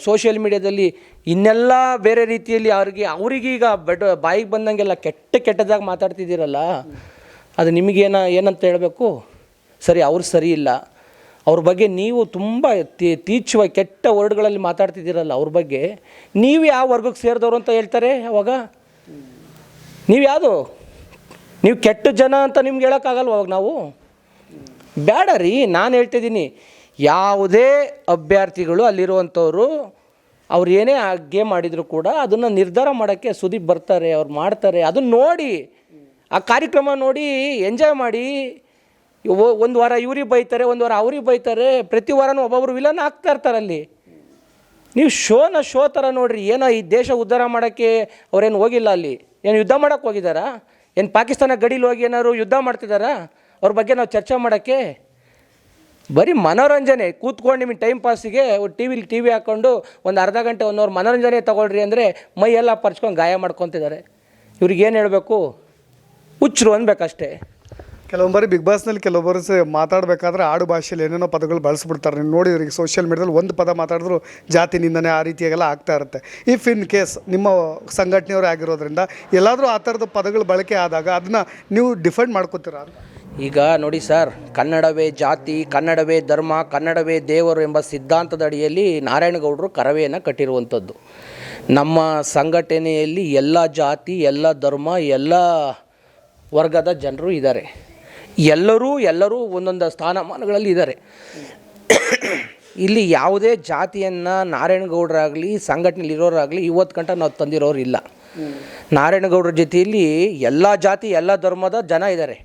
ಸೋಷಿಯಲ್ ಮೀಡ್ಯಾದಲ್ಲಿ ಇನ್ನೆಲ್ಲ ಬೇರೆ ರೀತಿಯಲ್ಲಿ ಅವ್ರಿಗೆ, ಅವ್ರಿಗೀಗ ಬೆಡ್, ಬಾಯಿಗೆ ಬಂದಂಗೆಲ್ಲ ಕೆಟ್ಟ ಕೆಟ್ಟದಾಗಿ ಮಾತಾಡ್ತಿದ್ದೀರಲ್ಲ, ಅದು ನಿಮಗೇನ, ಏನಂತ ಹೇಳಬೇಕು? ಸರಿ, ಅವ್ರು ಸರಿ ಇಲ್ಲ. ಅವ್ರ ಬಗ್ಗೆ ನೀವು ತುಂಬ ತೀಚುವ ಕೆಟ್ಟ ವರ್ಡ್ಗಳಲ್ಲಿ ಮಾತಾಡ್ತಿದ್ದೀರಲ್ಲ ಅವ್ರ ಬಗ್ಗೆ, ನೀವು ಯಾವ ವರ್ಗಕ್ಕೆ ಸೇರಿದವರು ಅಂತ ಹೇಳ್ತಾರೆ ಅವಾಗ? ನೀವು ಯಾವುದು? ನೀವು ಕೆಟ್ಟ ಜನ ಅಂತ ನಿಮ್ಗೆ ಹೇಳೋಕ್ಕಾಗಲ್ವ ಅವಾಗ ನಾವು? ಬೇಡ ರೀ, ನಾನು ಹೇಳ್ತಿದ್ದೀನಿ. ಯಾವುದೇ ಅಭ್ಯರ್ಥಿಗಳು ಅಲ್ಲಿರುವಂಥವರು ಅವ್ರು ಏನೇ ಆ ಗೇಮ್ ಮಾಡಿದರೂ ಕೂಡ ಅದನ್ನು ನಿರ್ಧಾರ ಮಾಡೋಕ್ಕೆ ಸುದೀಪ್ ಬರ್ತಾರೆ, ಅವ್ರು ಮಾಡ್ತಾರೆ. ಅದನ್ನು ನೋಡಿ, ಆ ಕಾರ್ಯಕ್ರಮ ನೋಡಿ ಎಂಜಾಯ್ ಮಾಡಿ. ಒಂದು ವಾರ ಇವ್ರಿಗೆ ಬೈತಾರೆ, ಒಂದು ವಾರ ಅವ್ರಿಗೆ ಬೈತಾರೆ. ಪ್ರತಿ ವಾರನೂ ಒಬ್ಬೊಬ್ರು ವಿಲನ್ ಆಗ್ತಾ ಇರ್ತಾರೆ ಅಲ್ಲಿ. ನೀವು ಶೋನ ಶೋ ಥರ ನೋಡ್ರಿ, ಏನೋ ಈ ದೇಶ ಉದ್ಧಾರ ಮಾಡೋಕ್ಕೆ ಅವ್ರೇನು ಹೋಗಿಲ್ಲ ಅಲ್ಲಿ. ಏನು ಯುದ್ಧ ಮಾಡೋಕ್ಕೆ ಹೋಗಿದ್ದಾರಾ? ಏನು ಪಾಕಿಸ್ತಾನ ಗಡೀಲಿ ಹೋಗಿ ಏನಾದ್ರು ಯುದ್ಧ ಮಾಡ್ತಿದ್ದಾರಾ? ಅವ್ರ ಬಗ್ಗೆ ನಾವು ಚರ್ಚೆ ಮಾಡೋಕ್ಕೆ? ಬರೀ ಮನೋರಂಜನೆ, ಕೂತ್ಕೊಂಡು ನಿಮ್ಮ ಟೈಮ್ ಪಾಸಿಗೆ ಟಿ ವಿಲಿ ಟಿ ವಿ ಹಾಕ್ಕೊಂಡು ಒಂದು ಅರ್ಧ ಗಂಟೆ ಒಂದು ಅವ್ರ ಮನೋರಂಜನೆ ತೊಗೊಳ್ರಿ ಅಂದರೆ ಮೈ ಎಲ್ಲ ಪರ್ಚ್ಕೊಂಡು ಗಾಯ ಮಾಡ್ಕೊತಿದ್ದಾರೆ. ಇವ್ರಿಗೇನು ಹೇಳಬೇಕು? ಹುಚ್ಚರು ಅನ್ಬೇಕಷ್ಟೇ. ಕೆಲವೊಬ್ಬರಿ ಬಿಗ್ ಬಾಸ್ನಲ್ಲಿ ಕೆಲವೊಬ್ಬರು ಮಾತಾಡಬೇಕಾದ್ರೆ ಆಡು ಭಾಷೆಯಲ್ಲಿ ಏನೇನೋ ಪದಗಳು ಬಳಸ್ಬಿಡ್ತಾರೆ. ನೀವು ನೋಡಿದ್ರಿ ಈಗ ಸೋಷಿಯಲ್ ಮೀಡಿಯಾದಲ್ಲಿ ಒಂದು ಪದ ಮಾತಾಡಿದ್ರು ಜಾತಿ ನಿಂದನೆ ಆ ರೀತಿಯಾಗೆಲ್ಲ ಆಗ್ತಾ ಇರುತ್ತೆ. ಇಫ್ ಇನ್ ಕೇಸ್ ನಿಮ್ಮ ಸಂಘಟನೆಯವರೇ ಆಗಿರೋದ್ರಿಂದ ಎಲ್ಲಾದರೂ ಆ ಥರದ ಪದಗಳು ಬಳಕೆ ಆದಾಗ ಅದನ್ನ ನೀವು ಡಿಫೆಂಡ್ ಮಾಡ್ಕೋತೀರಾ ಈಗ ನೋಡಿ ಸರ್, ಕನ್ನಡವೇ ಜಾತಿ, ಕನ್ನಡವೇ ಧರ್ಮ, ಕನ್ನಡವೇ ದೇವರು ಎಂಬ ಸಿದ್ಧಾಂತದ ಅಡಿಯಲ್ಲಿ ನಾರಾಯಣಗೌಡರು ಕರವೆಯನ್ನು ಕಟ್ಟಿರುವಂಥದ್ದು. ನಮ್ಮ ಸಂಘಟನೆಯಲ್ಲಿ ಎಲ್ಲ ಜಾತಿ, ಎಲ್ಲ ಧರ್ಮ, ಎಲ್ಲ ವರ್ಗದ ಜನರು ಇದ್ದಾರೆ. ಎಲ್ಲರೂ ಎಲ್ಲರೂ ಒಂದೊಂದು ಸ್ಥಾನಮಾನಗಳಲ್ಲಿ ಇದ್ದಾರೆ. ಇಲ್ಲಿ ಯಾವುದೇ ಜಾತಿಯನ್ನು ನಾರಾಯಣಗೌಡರಾಗಲಿ ಸಂಘಟನೆಯಲ್ಲಿ ಇರೋರಾಗಲಿ ಇವತ್ತು ಗಂಟ ನಾವು ತಂದಿರೋರು ಇಲ್ಲ ನಾರಾಯಣಗೌಡರ ಜೊತೆಯಲ್ಲಿ ಎಲ್ಲ ಜಾತಿ, ಎಲ್ಲ ಧರ್ಮದ ಜನ ಇದ್ದಾರೆ.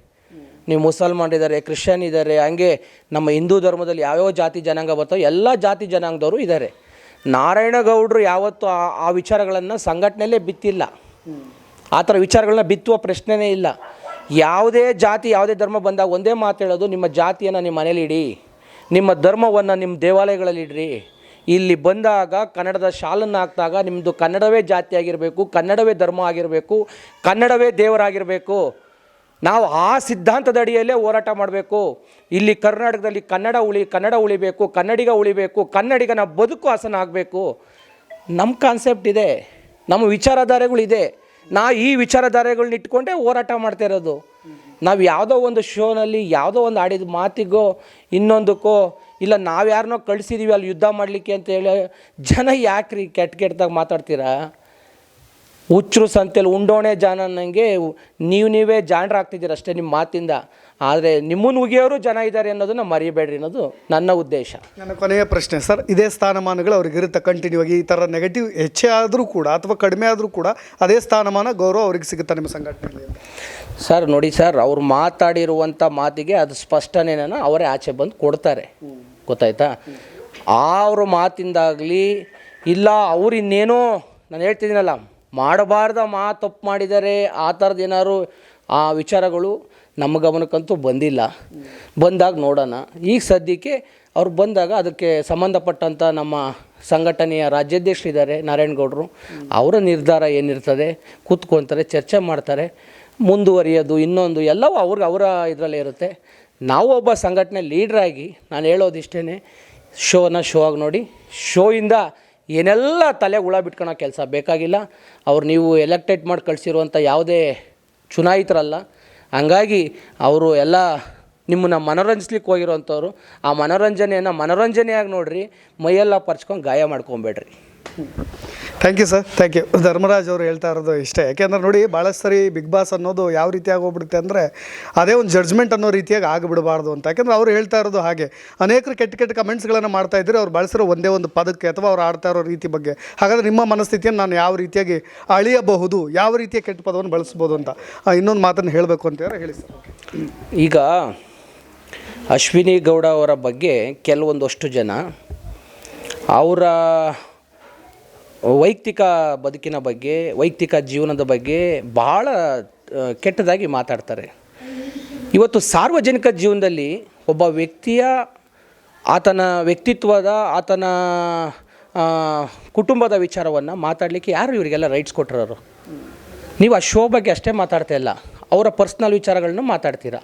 ನೀವು ಮುಸಲ್ಮಾನ್ ಇದ್ದಾರೆ ಕ್ರಿಶ್ಚಿಯನ್ ಇದ್ದಾರೆ ಹಂಗೆ ನಮ್ಮ ಹಿಂದೂ ಧರ್ಮದಲ್ಲಿ ಯಾವ್ಯಾವ ಜಾತಿ ಜನಾಂಗ ಬರ್ತಾವೆ ಎಲ್ಲ ಜಾತಿ ಜನಾಂಗದವರು ಇದ್ದಾರೆ ನಾರಾಯಣಗೌಡರು ಯಾವತ್ತೂ ಆ ಆ ವಿಚಾರಗಳನ್ನು ಸಂಘಟನೆಯಲ್ಲೇ ಬಿತ್ತಿಲ್ಲ. ಆ ಥರ ವಿಚಾರಗಳನ್ನ ಬಿತ್ತುವ ಪ್ರಶ್ನೆನೇ ಇಲ್ಲ. ಯಾವುದೇ ಜಾತಿ, ಯಾವುದೇ ಧರ್ಮ ಬಂದಾಗ ಒಂದೇ ಮಾತು ಹೇಳೋದು, ನಿಮ್ಮ ಜಾತಿಯನ್ನು ನಿಮ್ಮ ಮನೇಲಿ ಇಡಿ, ನಿಮ್ಮ ಧರ್ಮವನ್ನು ನಿಮ್ಮ ದೇವಾಲಯಗಳಲ್ಲಿ ಇಡ್ರಿ. ಇಲ್ಲಿ ಬಂದಾಗ ಕನ್ನಡದ ಶಾಲನ್ನು ಹಾಕಿದಾಗ ನಿಮ್ಮದು ಕನ್ನಡವೇ ಜಾತಿ ಆಗಿರಬೇಕು ಕನ್ನಡವೇ ಧರ್ಮ ಆಗಿರಬೇಕು, ಕನ್ನಡವೇ ದೇವರಾಗಿರಬೇಕು. ನಾವು ಆ ಸಿದ್ಧಾಂತದ ಅಡಿಯಲ್ಲೇ ಹೋರಾಟ ಮಾಡಬೇಕು. ಇಲ್ಲಿ ಕರ್ನಾಟಕದಲ್ಲಿ ಕನ್ನಡ ಉಳಿ, ಕನ್ನಡ ಉಳಿಬೇಕು, ಕನ್ನಡಿಗ ಉಳಿಬೇಕು, ಕನ್ನಡಿಗನ ಬದುಕು ಹಾಸನ ಆಗಬೇಕು. ನಮ್ಮ ಕಾನ್ಸೆಪ್ಟ್ ಇದೆ, ನಮ್ಮ ವಿಚಾರಧಾರೆಗಳಿದೆ. ನಾ ಈ ವಿಚಾರಧಾರೆಗಳನ್ನ ಇಟ್ಕೊಂಡೇ ಹೋರಾಟ ಮಾಡ್ತಾ ಇರೋದು. ನಾವು ಯಾವುದೋ ಒಂದು ಶೋನಲ್ಲಿ ಯಾವುದೋ ಒಂದು ಆಡಿದ ಮಾತಿಗೋ, ಇನ್ನೊಂದಕ್ಕೋ, ಇಲ್ಲ ನಾವು ಯಾರನ್ನೋ ಕಳಿಸಿದೀವಿ ಅಲ್ಲಿ ಯುದ್ಧ ಮಾಡಲಿಕ್ಕೆ ಅಂತ ಹೇಳಿ ಜನ ಯಾಕ್ರಿ ಕೆಟ್ಟ ಕೆಟ್ಟದಾಗ ಮಾತಾಡ್ತೀರಾ? ಹುಚ್ಚರು ಸಂತೆಯಲ್ಲಿ ಉಂಡೋಣೆ ಜಾನ ಅನ್ನಂಗೆ ನೀವು ನೀವೇ ಜಾಣರಾಗ್ತಿದ್ದೀರ ಅಷ್ಟೇ ನಿಮ್ಮ ಮಾತಿಂದ. ಆದರೆ ನಿಮ್ಮನ್ನು ಉಗಿಯೋರು ಜನ ಇದ್ದಾರೆ ಅನ್ನೋದನ್ನ ಮರಿಬೇಡ್ರಿ ಅನ್ನೋದು ನನ್ನ ಉದ್ದೇಶ. ನನ್ನ ಕೊನೆಯ ಪ್ರಶ್ನೆ ಸರ್ ಇದೇ ಸ್ಥಾನಮಾನಗಳು ಅವ್ರಿಗೆ ಇರುತ್ತೆ ಕಂಟಿನ್ಯೂ ಆಗಿ. ಈ ಥರ ನೆಗೆಟಿವ್ ಹೆಚ್ಚೇ ಆದರೂ ಕೂಡ ಅಥವಾ ಕಡಿಮೆ ಆದರೂ ಕೂಡ ಅದೇ ಸ್ಥಾನಮಾನ ಗೌರವ ಅವ್ರಿಗೆ ಸಿಗುತ್ತೆ ನಿಮ್ಮ ಸಂಘಟನೆಯಲ್ಲಿ? ಸರ್ ನೋಡಿ ಸರ್ ಅವ್ರು ಮಾತಾಡಿರುವಂಥ ಮಾತಿಗೆ ಅದು ಸ್ಪಷ್ಟನೆನ ಅವರೇ ಆಚೆ ಬಂದು ಕೊಡ್ತಾರೆ. ಗೊತ್ತಾಯ್ತಾ? ಅವ್ರ ಮಾತಿಂದಾಗಲಿ ಇಲ್ಲ ಅವ್ರು ಇನ್ನೇನೋ ನಾನು ಹೇಳ್ತಿದ್ದೀನಲ್ಲ ಮಾಡಬಾರ್ದ ಮಾ ತಪ್ಪು ಮಾಡಿದರೆ ಆ ಥರದ ಏನಾದ್ರು ಆ ವಿಚಾರಗಳು ನಮ್ಮ ಗಮನಕ್ಕಂತೂ ಬಂದಿಲ್ಲ. ಬಂದಾಗ ನೋಡೋಣ. ಈಗ ಸದ್ಯಕ್ಕೆ ಅವ್ರು ಬಂದಾಗ ಅದಕ್ಕೆ ಸಂಬಂಧಪಟ್ಟಂಥ ನಮ್ಮ ಸಂಘಟನೆಯ ರಾಜ್ಯಾಧ್ಯಕ್ಷರಿದ್ದಾರೆ ನಾರಾಯಣಗೌಡರು. ಅವರ ನಿರ್ಧಾರ ಏನಿರ್ತದೆ, ಕೂತ್ಕೊತಾರೆ, ಚರ್ಚೆ ಮಾಡ್ತಾರೆ. ಮುಂದುವರಿಯೋದು, ಇನ್ನೊಂದು ಎಲ್ಲವೂ ಅವ್ರಿಗೆ ಅವರ ಇದರಲ್ಲೇ ಇರುತ್ತೆ. ನಾವು ಒಬ್ಬ ಸಂಘಟನೆ ಲೀಡ್ರಾಗಿ ನಾನು ಹೇಳೋದಿಷ್ಟೇ ಶೋನ ಶೋ ಆಗಿ ನೋಡಿ, ಶೋಯಿಂದ ಏನೆಲ್ಲ ತಲೆ ಹುಳ ಬಿಟ್ಕೊಳೋ ಕೆಲಸ ಬೇಕಾಗಿಲ್ಲ. ಅವ್ರು ನೀವು ಎಲೆಕ್ಟೆಡ್ ಮಾಡಿ ಕಳಿಸಿರುವಂಥ ಯಾವುದೇ ಚುನಾಯಿತರಲ್ಲ, ಹಂಗಾಗಿ ಅವರು ಎಲ್ಲ ನಿಮ್ಮನ್ನ ಮನೋರಂಜಿಸ್ಲಿಕ್ಕೆ ಹೋಗಿರೋವಂಥವ್ರು, ಆ ಮನೋರಂಜನೆಯನ್ನು ಮನೋರಂಜನೆಯಾಗಿ ನೋಡ್ರಿ, ಮೈಯೆಲ್ಲ ಪರ್ಚ್ಕೊಂಡು ಗಾಯ ಮಾಡ್ಕೊಬೇಡ್ರಿ. Thank you sir thank you Dharmaraj ಅವರು ಹೇಳ್ತಾ ಇರೋದು ಇಷ್ಟೇ. ಯಾಕೆಂದ್ರೆ ನೋಡಿ ಭಾಳಷ್ಟು ಸರಿ ಬಿಗ್ ಬಾಸ್ ಅನ್ನೋದು ಯಾವ ರೀತಿಯಾಗಿ ಹೋಗ್ಬಿಡುತ್ತೆ ಅಂದರೆ ಅದೇ ಒಂದು ಜಡ್ಜ್ಮೆಂಟ್ ಅನ್ನೋ ರೀತಿಯಾಗಿ ಆಗಿಬಿಡಬಾರ್ದು ಅಂತ. ಯಾಕೆಂದ್ರೆ ಅವ್ರು ಹೇಳ್ತಾ ಇರೋದು ಹಾಗೆ. ಅನೇಕರು ಕೆಟ್ಟ ಕೆಟ್ಟ ಕಮೆಂಟ್ಸ್ಗಳನ್ನು ಮಾಡ್ತಾ ಇದ್ದರೆ ಅವ್ರು ಬಳಸಿರೋ ಒಂದೇ ಒಂದು ಪದಕ್ಕೆ ಅಥವಾ ಅವ್ರು ಆಡ್ತಾ ಇರೋ ರೀತಿ ಬಗ್ಗೆ. ಹಾಗಾದರೆ ನಿಮ್ಮ ಮನಸ್ಥಿತಿಯನ್ನು ನಾನು ಯಾವ ರೀತಿಯಾಗಿ ಅಳಿಯಬಹುದು, ಯಾವ ರೀತಿಯ ಕೆಟ್ಟ ಪದವನ್ನು ಬಳಸ್ಬೋದು ಅಂತ. ಇನ್ನೊಂದು ಮಾತನ್ನು ಹೇಳಬೇಕು ಅಂತ ಹೇಳಿ ಸರ್ ಈಗ ಅಶ್ವಿನಿ ಗೌಡ ಅವರ ಬಗ್ಗೆ ಕೆಲವೊಂದಷ್ಟು ಜನ ಅವರ ವೈಯಕ್ತಿಕ ಬದುಕಿನ ಬಗ್ಗೆ, ವೈಯಕ್ತಿಕ ಜೀವನದ ಬಗ್ಗೆ ಭಾಳ ಕೆಟ್ಟದಾಗಿ ಮಾತಾಡ್ತಾರೆ. ಇವತ್ತು ಸಾರ್ವಜನಿಕ ಜೀವನದಲ್ಲಿ ಒಬ್ಬ ವ್ಯಕ್ತಿಯ, ಆತನ ವ್ಯಕ್ತಿತ್ವದ, ಆತನ ಕುಟುಂಬದ ವಿಚಾರವನ್ನು ಮಾತಾಡಲಿಕ್ಕೆ ಯಾರು ಇವರಿಗೆಲ್ಲ ರೈಟ್ಸ್ ಕೊಟ್ಟಿರೋರು? ನೀವು ಆ ಶೋ ಬಗ್ಗೆ ಅಷ್ಟೇ ಮಾತಾಡ್ತಾ ಇಲ್ಲ. ಅವರ ಪರ್ಸ್ನಲ್ ವಿಚಾರಗಳನ್ನು ಮಾತಾಡ್ತೀರಾ?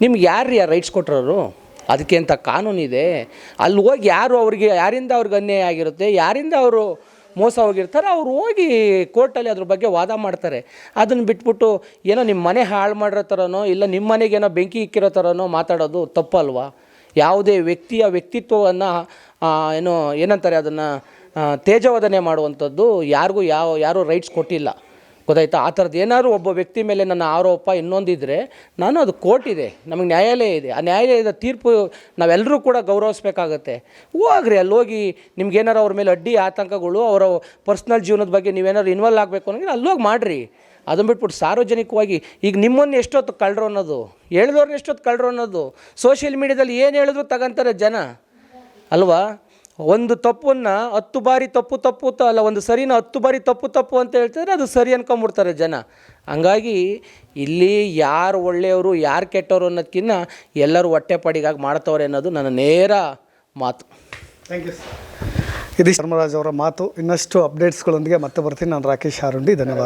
ನಿಮ್ಗೆ ಯಾರು ಯಾರು ರೈಟ್ಸ್ ಕೊಟ್ಟಿರೋರು? ಅದಕ್ಕೆ ಅಂತ ಕಾನೂನಿದೆ. ಅಲ್ಲಿ ಹೋಗಿ ಯಾರು ಅವ್ರಿಗೆ, ಯಾರಿಂದ ಅವ್ರಿಗೆ ಅನ್ಯಾಯ ಆಗಿರುತ್ತೆ, ಯಾರಿಂದ ಅವರು ಮೋಸ ಹೋಗಿರ್ತಾರೆ, ಅವ್ರು ಹೋಗಿ ಕೋರ್ಟಲ್ಲಿ ಅದ್ರ ಬಗ್ಗೆ ವಾದ ಮಾಡ್ತಾರೆ. ಅದನ್ನು ಬಿಟ್ಬಿಟ್ಟು ಏನೋ ನಿಮ್ಮ ಮನೆ ಹಾಳು ಮಾಡಿರೋ ಥರನೋ ಇಲ್ಲ ನಿಮ್ಮ ಮನೆಗೆ ಏನೋ ಬೆಂಕಿ ಇಕ್ಕಿರೋ ಥರನೋ ಮಾತಾಡೋದು ತಪ್ಪಲ್ವಾ? ಯಾವುದೇ ವ್ಯಕ್ತಿಯ ವ್ಯಕ್ತಿತ್ವವನ್ನು ಏನೋ ಏನಂತಾರೆ ಅದನ್ನು ತೇಜವಧನೆ ಮಾಡುವಂಥದ್ದು ಯಾರಿಗೂ ಯಾವ, ಯಾರೂ ರೈಟ್ಸ್ ಕೊಟ್ಟಿಲ್ಲ. ಗೊತ್ತಾಯ್ತಾ? ಆ ಥರದ್ದು ಏನಾದರೂ ಒಬ್ಬ ವ್ಯಕ್ತಿ ಮೇಲೆ ನನ್ನ ಆರೋಪ ಇನ್ನೊಂದಿದ್ದರೆ ನಾನು ಅದು ಕೋರ್ಟ್ ಇದೆ, ನಮಗೆ ನ್ಯಾಯಾಲಯ ಇದೆ. ಆ ನ್ಯಾಯಾಲಯದ ತೀರ್ಪು ನಾವೆಲ್ಲರೂ ಕೂಡ ಗೌರವಿಸ್ಬೇಕಾಗತ್ತೆ. ಹೋಗ್ರಿ ಅಲ್ಲಿ ಹೋಗಿ ನಿಮ್ಗೇನಾರು ಅವ್ರ ಮೇಲೆ ಅಡ್ಡಿ, ಆತಂಕಗಳು, ಅವರ ಪರ್ಸ್ನಲ್ ಜೀವನದ ಬಗ್ಗೆ ನೀವೇನಾದ್ರು ಇನ್ವಾಲ್ವ್ ಆಗಬೇಕು ಅನ್ನೋಂಗಿಲ್ಲ ಅಲ್ಲಿ ಹೋಗಿ ಮಾಡಿರಿ. ಅದನ್ನು ಬಿಟ್ಬಿಟ್ಟು ಸಾರ್ವಜನಿಕವಾಗಿ ಈಗ ನಿಮ್ಮನ್ನು ಎಷ್ಟೊತ್ತು ಕಳ್ಳರು ಅನ್ನೋದು, ಹೇಳಿದವ್ರನ್ನ ಎಷ್ಟೊತ್ತು ಕಳ್ಳರು ಅನ್ನೋದು ಸೋಷಿಯಲ್ ಮೀಡ್ಯಾದಲ್ಲಿ ಏನು ಹೇಳಿದ್ರು ತಗೊಂತಾರೆ ಜನ? ಅಲ್ವಾ? ಒಂದು ತಪ್ಪನ್ನು ಹತ್ತು ಬಾರಿ ತಪ್ಪು ತಪ್ಪು ತ ಅಲ್ಲ, ಒಂದು ಸರಿನ ಹತ್ತು ಬಾರಿ ತಪ್ಪು ತಪ್ಪು ಅಂತ ಹೇಳ್ತಾರೆ ಅದು ಸರಿ ಅನ್ಕೊಂಬಿಡ್ತಾರೆ ಜನ. ಹಂಗಾಗಿ ಇಲ್ಲಿ ಯಾರು ಒಳ್ಳೆಯವರು, ಯಾರು ಕೆಟ್ಟವರು ಅನ್ನೋದಕ್ಕಿಂತ ಎಲ್ಲರೂ ಹೊಟ್ಟೆಪಾಡಿಗಾಗಿ ಮಾಡ್ತವ್ರೆ ಅನ್ನೋದು ನನ್ನ ನೇರ ಮಾತು. ಥ್ಯಾಂಕ್ ಯು ಇದು ಧರ್ಮರಾಜ್ ಅವರ ಮಾತು. ಇನ್ನಷ್ಟು ಅಪ್ಡೇಟ್ಸ್ಗಳೊಂದಿಗೆ ಮತ್ತೆ ಬರ್ತೀನಿ. ನಾನು ರಾಕೇಶ್ ಹಾರುಂಡಿ. ಧನ್ಯವಾದ.